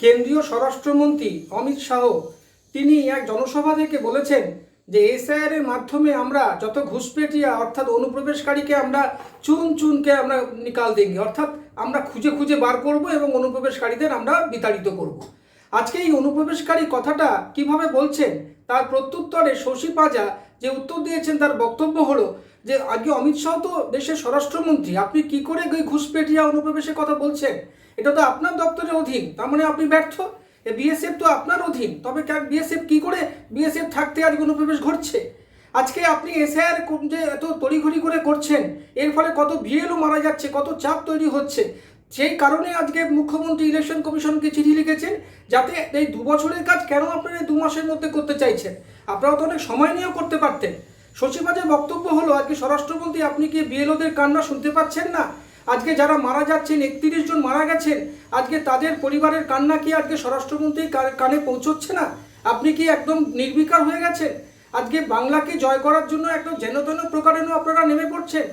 কেন্দ্রীয় স্বরাষ্ট্রমন্ত্রী অমিত শাহ। তিনি এক জনসভা থেকে বলেছেন যে এসআইআর এর মাধ্যমে আমরা যত ঘুষপেটিয়া অর্থাৎ অনুপ্রবেশকারীকে আমরা চুন চুনকে আমরা নিকাল দেঙ্গি, অর্থাৎ আমরা খুঁজে খুঁজে বার করব এবং অনুপ্রবেশকারীদের আমরা বিতাড়িত করব। আজকে এই অনুপ্রবেশকারী কথাটা কীভাবে বলছেন তার প্রত্যুত্তরে শশী পাজা যে উত্তর দিয়েছেন তার বক্তব্য হলো যে আগে অমিত শাহ তো দেশের স্বরাষ্ট্রমন্ত্রী। আপনি কি করে এই ঘুষপেটিয়া অনুপ্রবেশের কথা বলছেন? এটা তো আপনার দপ্তরের অধীন, তার মানে আপনি ব্যর্থ। বিএসএফ তো আপনার অধীন, তবে বিএসএফ কি করে বিএসএফ থাকতে আজকে অনুপ্রবেশ ঘটছে? আজকে আপনি এসআইআর যে এত তড়িঘড়ি করে করছেন, এর ফলে কত ভিএলও মারা যাচ্ছে, কত চাপ তৈরি হচ্ছে। সেই কারণে আজকে মুখ্যমন্ত্রী ইলেকশন কমিশনকে চিঠি লিখেছেন যাতে এই দু বছরের কাজ কেন আপনারা দু মাসের মধ্যে করতে চাইছেন? আপনারা তো অনেক সময় নিয়েও করতে পারতেন। সচিবাজের বক্তব্য হলো, আজকে স্বরাষ্ট্রমন্ত্রী, আপনি কি বিএলওদের কান্না শুনতে পাচ্ছেন না? আজকে যারা মারা যাচ্ছেন, একত্রিশ জন মারা গেছেন, আজকে তাদের পরিবারের কান্না কি আজকে স্বরাষ্ট্রমন্ত্রী কানে পৌঁছচ্ছে না? আপনি কি একদম নির্বিকার হয়ে গেছেন? আজকে বাংলাকে জয় করার জন্য একদম যেন তেন প্রকারেণও আপনারা নেমে পড়ছেন।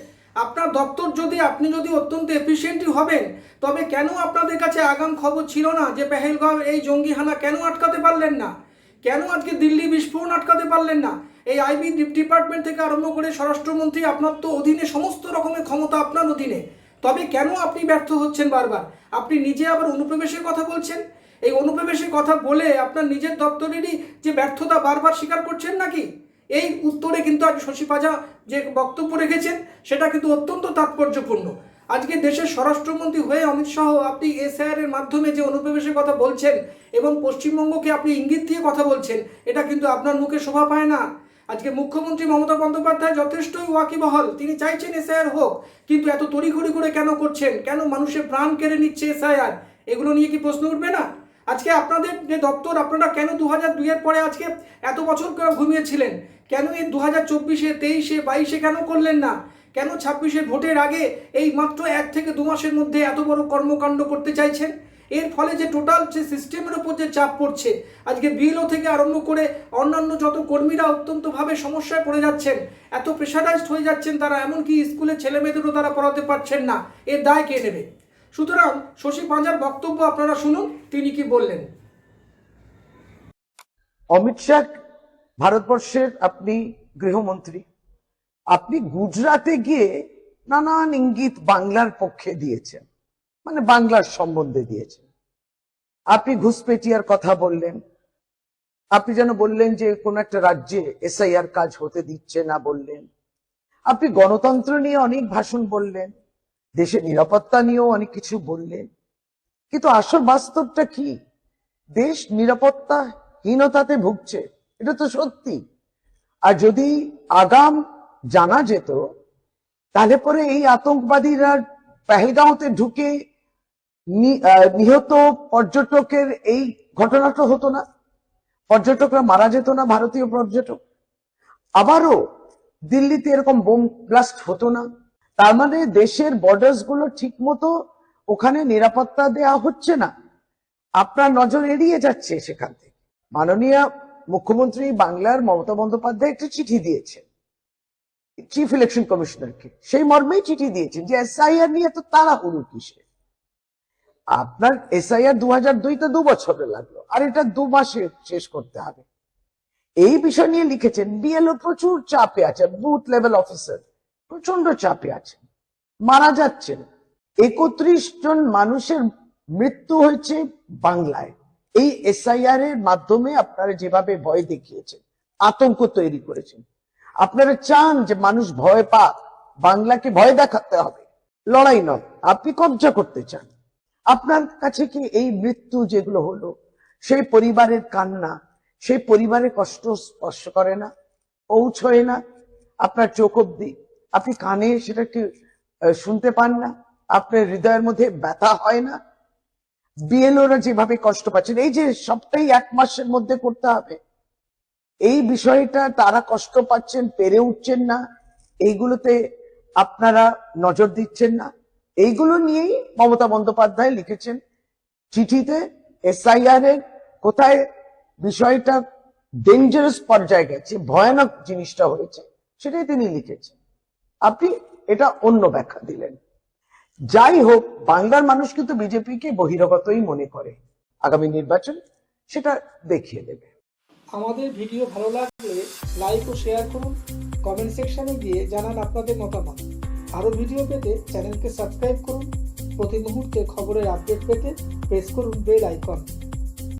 আপনার দপ্তর যদি, আপনি যদি অত্যন্ত এফিসিয়েন্টই হবেন, তবে কেন আপনাদের কাছে আগাম খবর ছিল না যে পেহেলগাঁও এই জঙ্গি হানা কেন আটকাতে পারলেন না? কেন আজকে দিল্লি বিস্ফোরণ আটকাতে পারলেন না? এই আইবি ডিপার্টমেন্ট থেকে আরম্ভ করে স্বরাষ্ট্রমন্ত্রী আপনার তো অধীনে সমস্ত রকমের ক্ষমতা আপনার অধীনে। তবে কেন আপনি ব্যর্থ হচ্ছেন বারবার? আপনি নিজে আবার অনুপ্রবেশের কথা বলছেন? এই অনুপ্রবেশের কথা বলে আপনার নিজের দপ্তরেরই যে ব্যর্থতা বারবার স্বীকার করছেন নাকি? এই উত্তরে কিন্তু আজ শশী পাজা যে বক্তব্য রেখেছেন, সেটা কিন্তু অত্যন্ত তাৎপর্যপূর্ণ। আজকে দেশের স্বরাষ্ট্রমন্ত্রী হয়ে অমিত শাহ আপনি এসআইআর এর মাধ্যমে যে অনুপ্রবেশের কথা বলছেন এবং পশ্চিমবঙ্গকে আপনি ইঙ্গিত দিয়ে কথা বলছেন, এটা কিন্তু আপনার মুখে শোভা পায় না। আজকে মুখ্যমন্ত্রী মমতা বন্দ্যোপাধ্যায় যথেষ্টই ওয়াকিবহল। তিনি চাইছেন এসআইআর হোক, কিন্তু এত তড়িঘড়ি করে কেন করছেন? কেন মানুষের প্রাণ কেড়ে নিচ্ছে এসআইআর? এগুলো নিয়ে কি প্রশ্ন উঠবে না? আজকে আপনাদের যে দপ্তর, আপনারা কেন দু হাজার দুইয়ের পরে আজকে এত বছর কেন ঘুমিয়েছিলেন? কেন এই দু হাজার চব্বিশে, তেইশে, বাইশে কেন করলেন না? কেন ছাব্বিশে ভোটের আগে এই মাত্র এক থেকে দু মাসের মধ্যে এত বড় কর্মকাণ্ড করতে চাইছেন? এর ফলে যে টোটাল যে সিস্টেমের উপর যে চাপ পড়ছে, আজকে বিএলও থেকে আরম্ভ করে অন্যান্য যত কর্মীরা অত্যন্তভাবে সমস্যায় পড়ে যাচ্ছেন, এত প্রেশারাইজড হয়ে যাচ্ছেন তারা, এমনকি স্কুলের ছেলেমেয়েদেরও তারা পড়াতে পারছেন না। এর দায় কে নেবে? সুতরাং শশী পাঁজার বক্তব্য আপনারা শুনুন, তিনি কি বললেন? অমিত শাহ, ভারতবর্ষের আপনি গৃহমন্ত্রী, আপনি গুজরাটে গিয়ে নানান ইঙ্গিত বাংলার পক্ষে দিয়েছেন মানে বাংলার সম্বন্ধে দিয়েছেন। আপনি ঘুষপেটিয়ার কথা বললেন, আপনি যেন বললেন যে কোন একটা রাজ্যে এসআইআর কাজ হতে দিচ্ছে না বললেন, আপনি গণতন্ত্র নিয়ে অনেক ভাষণ বললেন দেশের নিরাপত্তা নিয়েও অনেক কিছু বললেন। কিন্তু আসল বাস্তবটা কি? দেশ নিরাপত্তা হীনতাতে ভুগছে, এটা তো সত্যি। আর যদি আগাম জানা যেত, তাহলে পরে এই আতঙ্কবাদীরা পেহেলগাঁওতে ঢুকে নিহত পর্যটকের এই ঘটনাটা হতো না। পর্যটকরা মারা যেত না, ভারতীয় পর্যটক। আবারও দিল্লিতে এরকম বোম ব্লাস্ট হতো না। তার মানে দেশের বর্ডার্সগুলো ঠিক মতো ওখানে নিরাপত্তা দেয়া হচ্ছে না। আপনার নজর এড়িয়ে যাচ্ছে সেখান থেকে। মাননীয় মুখ্যমন্ত্রী বাংলার মমতা বন্দ্যোপাধ্যায় একটা চিঠি দিয়েছেন। চিফ ইলেকশন কমিশনারকে সেই মর্মেই চিঠি দিয়েছেন যে এসআইআর নিয়ে তো তাড়াহুড়ো কিসে আপনার এসআইআর দু হাজার দুইতে দু বছরে লাগল, আর এটা দু মাসে শেষ করতে হবে। এই বিষয় নিয়ে লিখেছেন বিএলও প্রচুর চাপে আছে বুথ লেভেল অফিসার প্রচণ্ড চাপে আছেন মারা যাচ্ছেন। একত্রিশ জন মানুষের মৃত্যু হয়েছে বাংলায়। এই এসআইআর এর মাধ্যমে আপনারা যেভাবে ভয় দেখিয়েছেন, আতঙ্ক তৈরি করেছেন। আপনারা চান যে মানুষ ভয় পাক, বাংলাকে ভয় দেখাতে হবে। লড়াই নয়, আপনি কবজা করতে চান। আপনার কাছে কি এই মৃত্যু যেগুলো হলো, সেই পরিবারের কান্না, সেই পরিবারের কষ্ট স্পর্শ করে না, পৌঁছয় না? আপনার চোখ অব্দি আপনি কানে সেটাকে আহ, শুনতে পান না আপনার হৃদয়ের মধ্যে ব্যথা হয় না। বিএলওরা যেভাবে কষ্ট পাচ্ছেন এই যে সবটাই এক মাসের মধ্যে করতে হবে এই বিষয়টা তারা কষ্ট পাচ্ছেন পেরে উঠছেন না এইগুলোতে আপনারা নজর দিচ্ছেন না। এইগুলো নিয়েই মমতা বন্দ্যোপাধ্যায় লিখেছেন চিঠিতে এসআইআর এর কোথায় বিষয়টা ডেঞ্জারাস পর্যায়ে গেছে ভয়ানক জিনিসটা হয়েছে সেটাই তিনি লিখেছেন। আপনি এটা অন্য ব্যাখ্যা দিলেন। যাই হোক, বাংলার মানুষ কিন্তু বিজেপিকে বহিরাগতই মনে করে। আগামী নির্বাচন সেটা দেখিয়ে দেবে। আমাদের ভিডিও ভালো লাগলে লাইক ও শেয়ার করুন। কমেন্ট সেকশনে গিয়ে জানান আপনাদের মতামত। আরও ভিডিও পেতে চ্যানেলকে সাবস্ক্রাইব করুন। প্রতি মুহূর্তে খবরের আপডেট পেতে প্রেস করুন বেল আইকন।